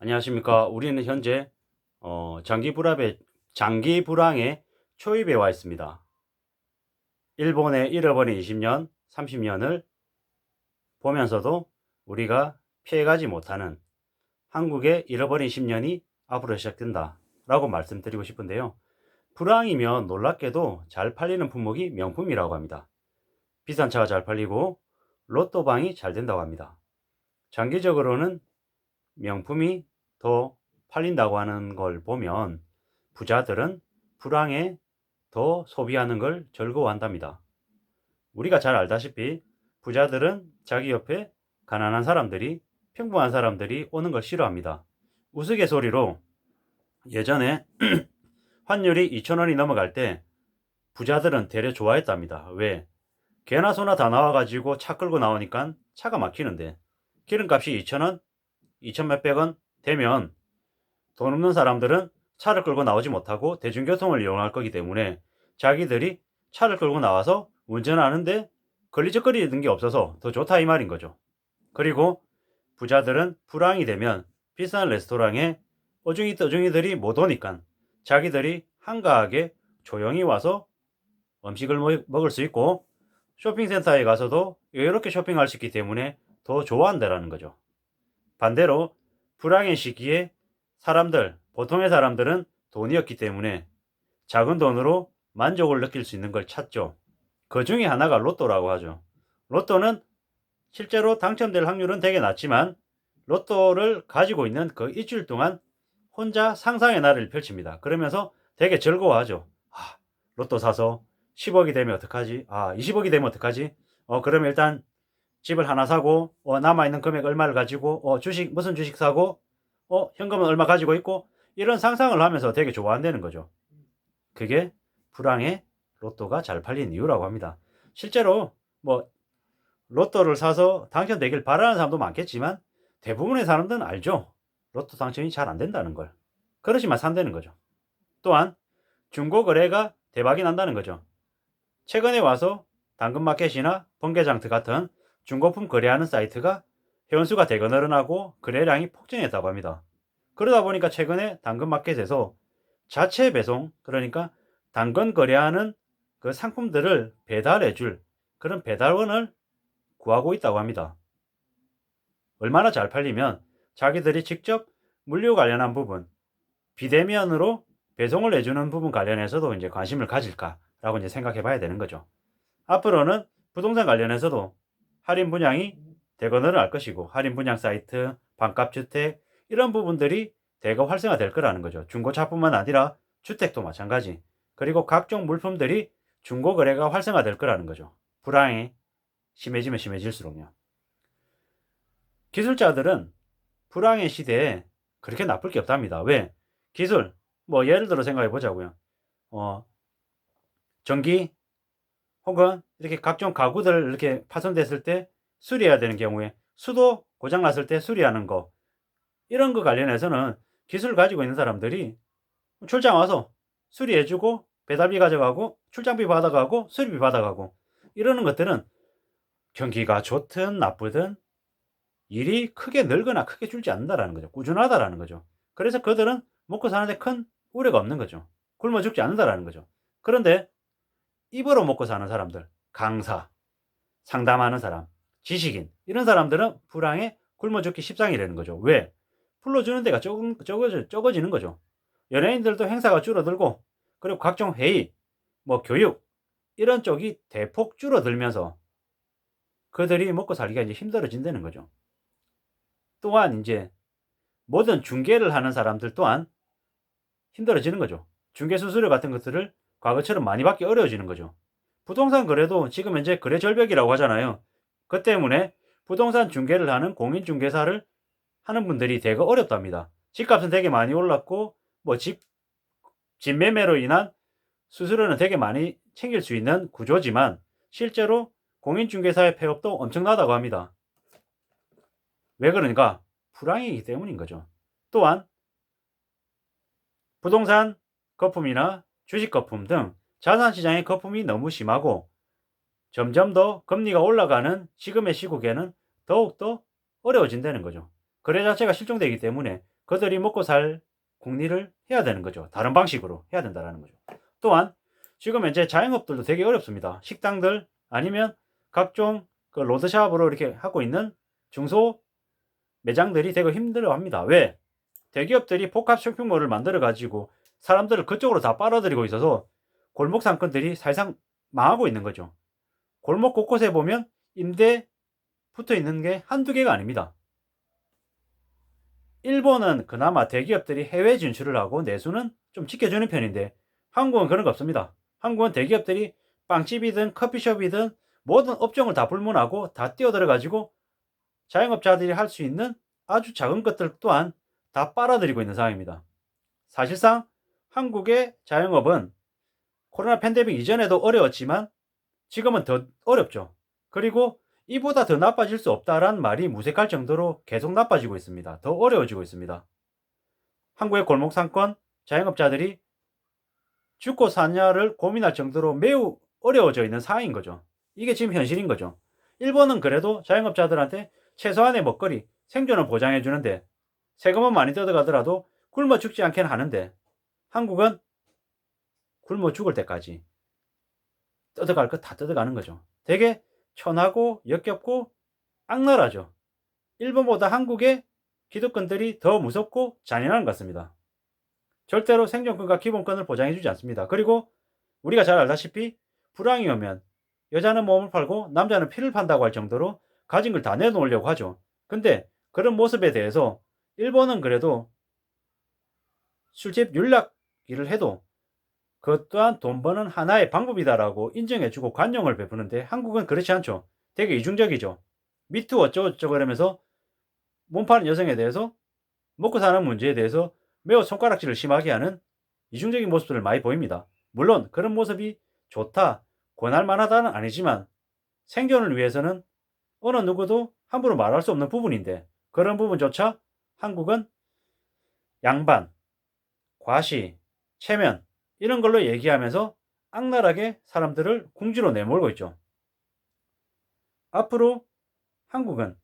안녕하십니까. 우리는 현재 어, 장기 불합의 장기 불황의 초입에 와 있습니다. 일본의 잃어버린 20년, 30년을 보면서도 우리가 피해가지 못하는 한국의 잃어버린 10년이 앞으로 시작된다. 라고 말씀드리고 싶은데요. 불황이면 놀랍게도 잘 팔리는 품목이 명품이라고 합니다. 비싼 차가 잘 팔리고 로또방이 잘 된다고 합니다. 장기적으로는 명품이 더 팔린다고 하는 걸 보면 부자들은 불황에 더 소비하는 걸 즐거워한답니다. 우리가 잘 알다시피 부자들은 자기 옆에 가난한 사람들이 평범한 사람들이 오는 걸 싫어합니다. 우스갯소리로 예전에 환율이 2,000원이 넘어갈 때 부자들은 되려 좋아했답니다. 왜? 개나 소나 다 나와가지고 차 끌고 나오니까 차가 막히는데 기름값이 2,000원, 2천 몇백 원 되면 돈 없는 사람들은 차를 끌고 나오지 못하고 대중교통을 이용할 거기 때문에 자기들이 차를 끌고 나와서 운전하는데 걸리적거리는 게 없어서 더 좋다 이 말인 거죠. 그리고 부자들은 불황이 되면 비싼 레스토랑에 어중이 떠중이들이 못 오니까 자기들이 한가하게 조용히 와서 음식을 먹- 먹을 수 있고 쇼핑센터에 가서도 여유롭게 쇼핑할 수 있기 때문에 더 좋아한다라는 거죠. 반대로 불황의 시기에 사람들, 보통의 사람들은 돈이 없기 때문에 작은 돈으로 만족을 느낄 수 있는 걸 찾죠. 그 중에 하나가 로또라고 하죠. 로또는 실제로 당첨될 확률은 되게 낮지만 로또를 가지고 있는 그 일주일 동안 혼자 상상의 나를 펼칩니다. 그러면서 되게 즐거워하죠. 아, 로또 사서 10억이 되면 어떡하지? 아, 20억이 되면 어떡하지? 어, 그러면 일단 집을 하나 사고 어, 남아있는 금액 얼마를 가지고 어, 주식 무슨 주식 사고 어, 현금은 얼마 가지고 있고 이런 상상을 하면서 되게 좋아한다는 거죠. 그게 불황에 로또가 잘 팔린 이유라고 합니다. 실제로 뭐 로또를 사서 당첨되길 바라는 사람도 많겠지만 대부분의 사람들은 알죠. 로또 당첨이 잘 안 된다는 걸. 그러지만 산다는 거죠. 또한 중고 거래가 대박이 난다는 거죠. 최근에 와서 당근마켓이나 번개장터 같은 중고품 거래하는 사이트가 회원수가 대거 늘어나고 거래량이 폭증했다고 합니다. 그러다 보니까 최근에 당근마켓에서 자체 배송, 그러니까 당근 거래하는 그 상품들을 배달해 줄 그런 배달원을 구하고 있다고 합니다. 얼마나 잘 팔리면 자기들이 직접 물류 관련한 부분, 비대면으로 배송을 해주는 부분 관련해서도 이제 관심을 가질까라고 이제 생각해 봐야 되는 거죠. 앞으로는 부동산 관련해서도 할인 분양이 대거 늘어날 것이고 할인 분양 사이트, 반값 주택 이런 부분들이 대거 활성화될 거라는 거죠. 중고차뿐만 아니라 주택도 마찬가지. 그리고 각종 물품들이 중고 거래가 활성화될 거라는 거죠. 불황이 심해지면 심해질수록요. 기술자들은 불황의 시대에 그렇게 나쁠 게 없답니다. 왜? 기술, 뭐 예를 들어 생각해 보자고요. 어, 전기 혹은 이렇게 각종 가구들 이렇게 파손됐을 때 수리해야 되는 경우에 수도 고장 났을 때 수리하는 거 이런 거 관련해서는 기술 가지고 있는 사람들이 출장 와서 수리해주고 배달비 가져가고 출장비 받아가고 수리비 받아가고 이러는 것들은 경기가 좋든 나쁘든 일이 크게 늘거나 크게 줄지 않는다라는 거죠. 꾸준하다라는 거죠. 그래서 그들은 먹고 사는데 큰 우려가 없는 거죠. 굶어 죽지 않는다라는 거죠. 그런데 입으로 먹고 사는 사람들, 강사, 상담하는 사람, 지식인 이런 사람들은 불황에 굶어 죽기 십상이라는 거죠. 왜? 불러주는 데가 적, 적어져, 적어지는 거죠. 연예인들도 행사가 줄어들고 그리고 각종 회의, 뭐 교육 이런 쪽이 대폭 줄어들면서 그들이 먹고 살기가 이제 힘들어진다는 거죠. 또한 이제 모든 중개를 하는 사람들 또한 힘들어지는 거죠. 중개 수수료 같은 것들을 과거처럼 많이 받기 어려워지는 거죠. 부동산 거래도 지금 현재 거래 절벽이라고 하잖아요. 그 때문에 부동산 중개를 하는 공인중개사를 하는 분들이 되게 어렵답니다. 집값은 되게 많이 올랐고 뭐 집, 집 매매로 인한 수수료는 되게 많이 챙길 수 있는 구조지만 실제로 공인중개사의 폐업도 엄청나다고 합니다. 왜 그러니까 불황이기 때문인 거죠. 또한 부동산 거품이나 주식 거품 등 자산 시장의 거품이 너무 심하고 점점 더 금리가 올라가는 지금의 시국에는 더욱더 어려워진다는 거죠. 거래 자체가 실종되기 때문에 그들이 먹고 살 국리를 해야 되는 거죠. 다른 방식으로 해야 된다는 거죠. 또한 지금 현재 자영업들도 되게 어렵습니다. 식당들 아니면 각종 그 로드샵으로 이렇게 하고 있는 중소 매장들이 되게 힘들어 합니다. 왜? 대기업들이 복합 쇼핑몰을 만들어 가지고 사람들을 그쪽으로 다 빨아들이고 있어서 골목 상권들이 사실상 망하고 있는 거죠. 골목 곳곳에 보면 임대 붙어 있는 게 한두 개가 아닙니다. 일본은 그나마 대기업들이 해외 진출을 하고 내수는 좀 지켜주는 편인데 한국은 그런 거 없습니다. 한국은 대기업들이 빵집이든 커피숍이든 모든 업종을 다 불문하고 다 뛰어들어 가지고 자영업자들이 할 수 있는 아주 작은 것들 또한 다 빨아들이고 있는 상황입니다. 사실상 한국의 자영업은 코로나 팬데믹 이전에도 어려웠지만 지금은 더 어렵죠. 그리고 이보다 더 나빠질 수 없다라는 말이 무색할 정도로 계속 나빠지고 있습니다. 더 어려워지고 있습니다. 한국의 골목 상권 자영업자들이 죽고 사냐를 고민할 정도로 매우 어려워져 있는 상황인 거죠. 이게 지금 현실인 거죠. 일본은 그래도 자영업자들한테 최소한의 먹거리, 생존을 보장해 주는데 세금은 많이 뜯어가더라도 굶어 죽지 않게는 하는데 한국은 굶어 죽을 때까지 뜯어갈 것 다 뜯어가는 거죠. 되게 천하고 역겹고 악랄하죠. 일본보다 한국의 기득권들이 더 무섭고 잔인한 것 같습니다. 절대로 생존권과 기본권을 보장해주지 않습니다. 그리고 우리가 잘 알다시피 불황이 오면 여자는 몸을 팔고 남자는 피를 판다고 할 정도로 가진 걸 다 내놓으려고 하죠. 근데 그런 모습에 대해서 일본은 그래도 술집 윤락 일을 해도 그것 또한 돈 버는 하나의 방법이다라고 인정해주고 관용을 베푸는데 한국은 그렇지 않죠. 되게 이중적이죠. 미투 어쩌고저쩌고 그러면서 몸 파는 여성에 대해서 먹고 사는 문제에 대해서 매우 손가락질을 심하게 하는 이중적인 모습들을 많이 보입니다. 물론 그런 모습이 좋다, 권할 만하다는 아니지만 생존을 위해서는 어느 누구도 함부로 말할 수 없는 부분인데 그런 부분조차 한국은 양반, 과시, 체면 이런 걸로 얘기하면서 악랄하게 사람들을 궁지로 내몰고 있죠. 앞으로 한국은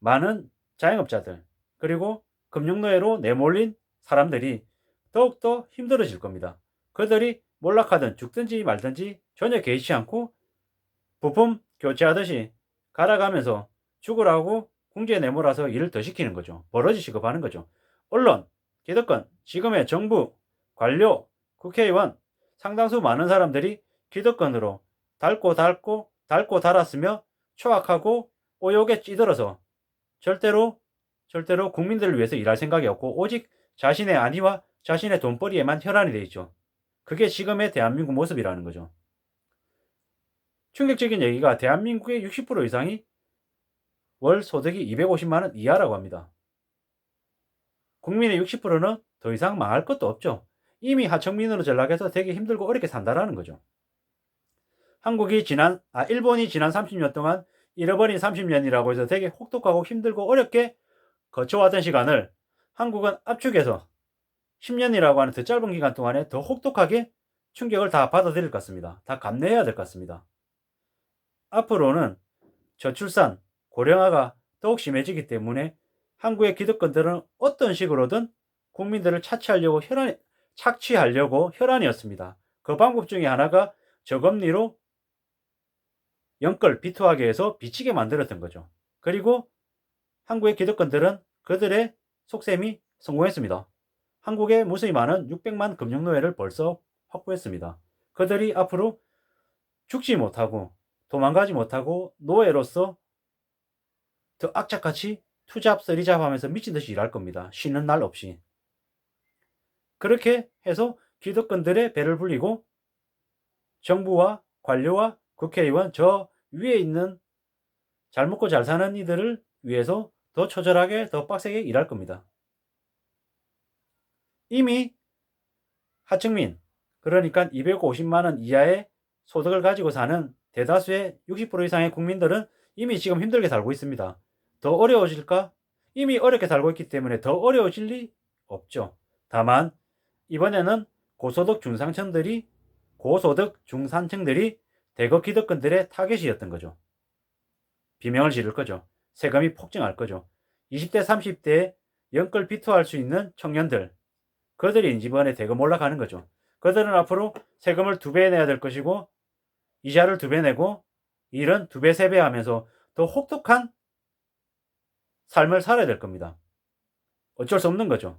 많은 자영업자들 그리고 금융노예로 내몰린 사람들이 더욱더 힘들어질 겁니다. 그들이 몰락하든 죽든지 말든지 전혀 개의치 않고 부품 교체하듯이 갈아가면서 죽으라고 궁지에 내몰아서 일을 더 시키는 거죠. 버러지 취급하는 거죠. 언론, 기득권, 지금의 정부, 관료, 국회의원, 상당수 많은 사람들이 기득권으로 닳고 닳고 닳고 닳았으며 초악하고 오욕에 찌들어서 절대로 절대로 국민들을 위해서 일할 생각이 없고 오직 자신의 안위와 자신의 돈벌이에만 혈안이 돼 있죠. 그게 지금의 대한민국 모습이라는 거죠. 충격적인 얘기가 대한민국의 60% 이상이 월 소득이 250만 원 이하라고 합니다. 국민의 60%는 더 이상 망할 것도 없죠. 이미 하청민으로 전락해서 되게 힘들고 어렵게 산다라는 거죠. 한국이 지난 아 일본이 지난 30년 동안 잃어버린 30년이라고 해서 되게 혹독하고 힘들고 어렵게 거쳐왔던 시간을 한국은 압축해서 10년이라고 하는 더 짧은 기간 동안에 더 혹독하게 충격을 다 받아들일 것 같습니다. 다 감내해야 될 것 같습니다. 앞으로는 저출산, 고령화가 더욱 심해지기 때문에 한국의 기득권들은 어떤 식으로든 국민들을 차치하려고 혈안, 착취하려고 혈안이었습니다. 그 방법 중에 하나가 저금리로 연끌 비투하게 해서 비치게 만들었던 거죠. 그리고 한국의 기득권들은 그들의 속셈이 성공했습니다. 한국의 무수히 많은 600만 금융노예를 벌써 확보했습니다. 그들이 앞으로 죽지 못하고 도망가지 못하고 노예로서 더 악착같이 투잡, 쓰리잡 하면서 미친 듯이 일할 겁니다. 쉬는 날 없이. 그렇게 해서 기득권들의 배를 불리고 정부와 관료와 국회의원 저 위에 있는 잘 먹고 잘 사는 이들을 위해서 더 처절하게 더 빡세게 일할 겁니다. 이미 하층민 그러니까 250만 원 이하의 소득을 가지고 사는 대다수의 60% 이상의 국민들은 이미 지금 힘들게 살고 있습니다. 더 어려워질까? 이미 어렵게 살고 있기 때문에 더 어려워질 리 없죠. 다만 이번에는 고소득 중상층들이 고소득 중산층들이 대거 기득권들의 타겟이었던 거죠. 비명을 지를 거죠. 세금이 폭증할 거죠. 20대, 30대의 연끌 비투할 수 있는 청년들 그들이 이번에 대금 올라가는 거죠. 그들은 앞으로 세금을 두 배 내야 될 것이고 이자를 두 배 내고 일은 두 배, 세 배 하면서 더 혹독한 삶을 살아야 될 겁니다. 어쩔 수 없는 거죠.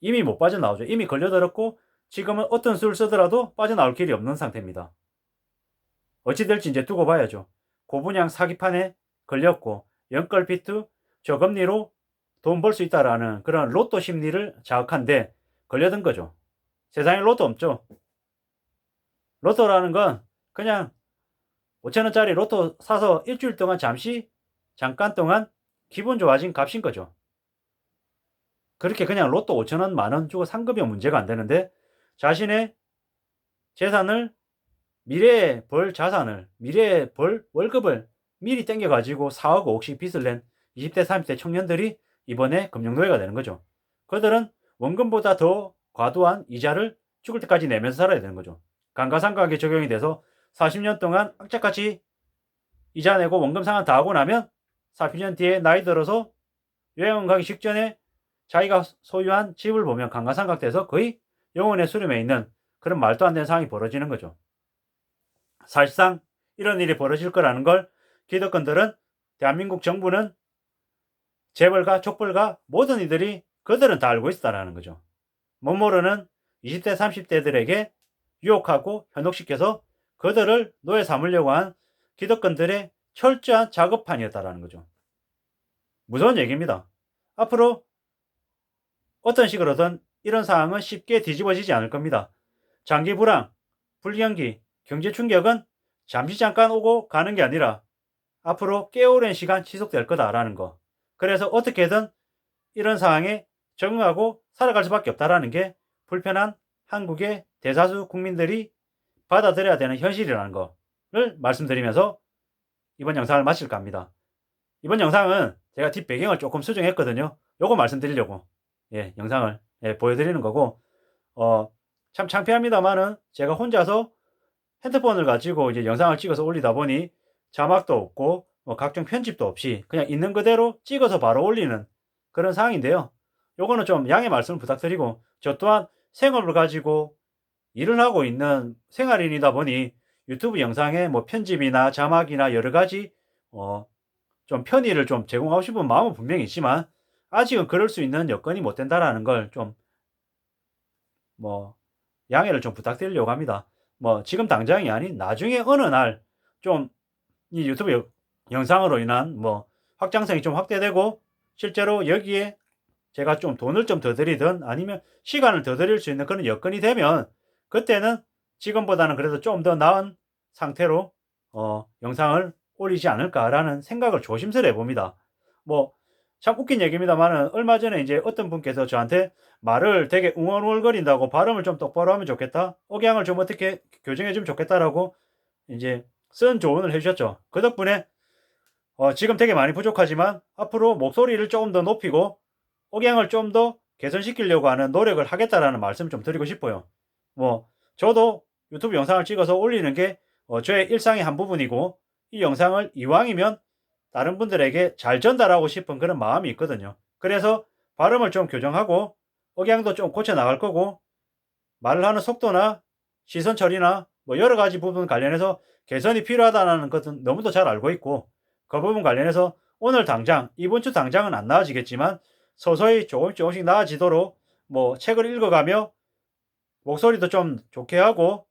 이미 못 빠져나오죠. 이미 걸려들었고 지금은 어떤 수를 쓰더라도 빠져나올 길이 없는 상태입니다. 어찌 될지 이제 두고 봐야죠. 고분양 사기판에 걸렸고 연끌 비트 저금리로 돈 벌 수 있다라는 그런 로또 심리를 자극한데 걸려든 거죠. 세상에 로또 없죠. 로또라는 건 그냥 5천원짜리 로또 사서 일주일 동안 잠시 잠깐 동안 기분 좋아진 값인 거죠. 그렇게 그냥 로또 5천 원 만 원 주고 산 거면 문제가 안 되는데 자신의 재산을 미래에 벌 자산을 미래에 벌 월급을 미리 땡겨 가지고 4억 5억씩 빚을 낸 20대 30대 청년들이 이번에 금융노예가 되는 거죠. 그들은 원금보다 더 과도한 이자를 죽을 때까지 내면서 살아야 되는 거죠. 감가상각에 적용이 돼서 40년 동안 악착같이 이자 내고 원금 상환 다 하고 나면 40년 뒤에 나이 들어서 여행 가기 직전에 자기가 소유한 집을 보면 감가상각돼서 거의 영혼의 수렴에 있는 그런 말도 안 되는 상황이 벌어지는 거죠. 사실상 이런 일이 벌어질 거라는 걸 기득권들은 대한민국 정부는 재벌가 족벌가 모든 이들이 그들은 다 알고 있다라는 거죠. 못 모르는 20대 30대들에게 유혹하고 현혹시켜서 그들을 노예 삼으려고 한 기득권들의 철저한 작업판이었다라는 거죠. 무서운 얘기입니다. 앞으로 어떤 식으로든 이런 상황은 쉽게 뒤집어지지 않을 겁니다. 장기 불황, 불경기, 경제 충격은 잠시 잠깐 오고 가는 게 아니라 앞으로 꽤 오랜 시간 지속될 거다라는 거. 그래서 어떻게든 이런 상황에 적응하고 살아갈 수밖에 없다라는 게 불편한 한국의 대다수 국민들이 받아들여야 되는 현실이라는 거를 말씀드리면서 이번 영상을 마칠까 합니다. 이번 영상은 제가 뒷배경을 조금 수정했거든요. 요거 말씀드리려고 예, 영상을 예, 보여드리는 거고 어, 참 창피합니다만은 제가 혼자서 핸드폰을 가지고 이제 영상을 찍어서 올리다 보니 자막도 없고 뭐 각종 편집도 없이 그냥 있는 그대로 찍어서 바로 올리는 그런 상황인데요. 요거는 좀 양해 말씀을 부탁드리고 저 또한 생업을 가지고 일을 하고 있는 생활인이다 보니 유튜브 영상에 뭐 편집이나 자막이나 여러 가지 어, 좀 편의를 좀 제공하고 싶은 마음은 분명히 있지만 아직은 그럴 수 있는 여건이 못 된다라는 걸 좀 뭐 양해를 좀 부탁드리려고 합니다. 뭐 지금 당장이 아닌 나중에 어느 날 좀 이 유튜브 여- 영상으로 인한 뭐 확장성이 좀 확대되고 실제로 여기에 제가 좀 돈을 좀 더 드리든 아니면 시간을 더 드릴 수 있는 그런 여건이 되면 그때는 지금보다는 그래도 좀 더 나은 상태로 어, 영상을 올리지 않을까라는 생각을 조심스레 해봅니다. 뭐 참 웃긴 얘기입니다만은 얼마 전에 이제 어떤 분께서 저한테 말을 되게 웅얼웅얼거린다고 발음을 좀 똑바로 하면 좋겠다. 억양을 좀 어떻게 교정해 주면 좋겠다라고 이제 쓴 조언을 해주셨죠. 그 덕분에 어, 지금 되게 많이 부족하지만 앞으로 목소리를 조금 더 높이고 억양을 좀 더 개선시키려고 하는 노력을 하겠다라는 말씀 좀 드리고 싶어요. 뭐 저도 유튜브 영상을 찍어서 올리는 게 어, 저의 일상의 한 부분이고 이 영상을 이왕이면 다른 분들에게 잘 전달하고 싶은 그런 마음이 있거든요. 그래서 발음을 좀 교정하고 억양도 좀 고쳐 나갈 거고 말을 하는 속도나 시선 처리나 뭐 여러 가지 부분 관련해서 개선이 필요하다는 것은 너무도 잘 알고 있고 그 부분 관련해서 오늘 당장 이번 주 당장은 안 나아지겠지만 서서히 조금씩 조금씩 나아지도록 뭐 책을 읽어가며 목소리도 좀 좋게 하고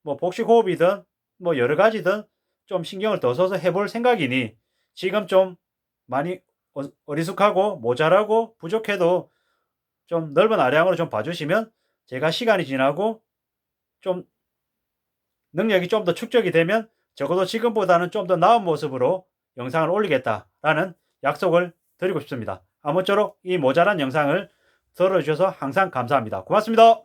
뭐 복식 호흡이든 뭐 여러 가지든 좀 신경을 더 써서 해볼 생각이니 지금 좀 많이 어- 어리숙하고 모자라고 부족해도 좀 넓은 아량으로 좀 봐주시면 제가 시간이 지나고 좀 능력이 좀 더 축적이 되면 적어도 지금보다는 좀 더 나은 모습으로 영상을 올리겠다라는 약속을 드리고 싶습니다. 아무쪼록 이 모자란 영상을 들어주셔서 항상 감사합니다. 고맙습니다.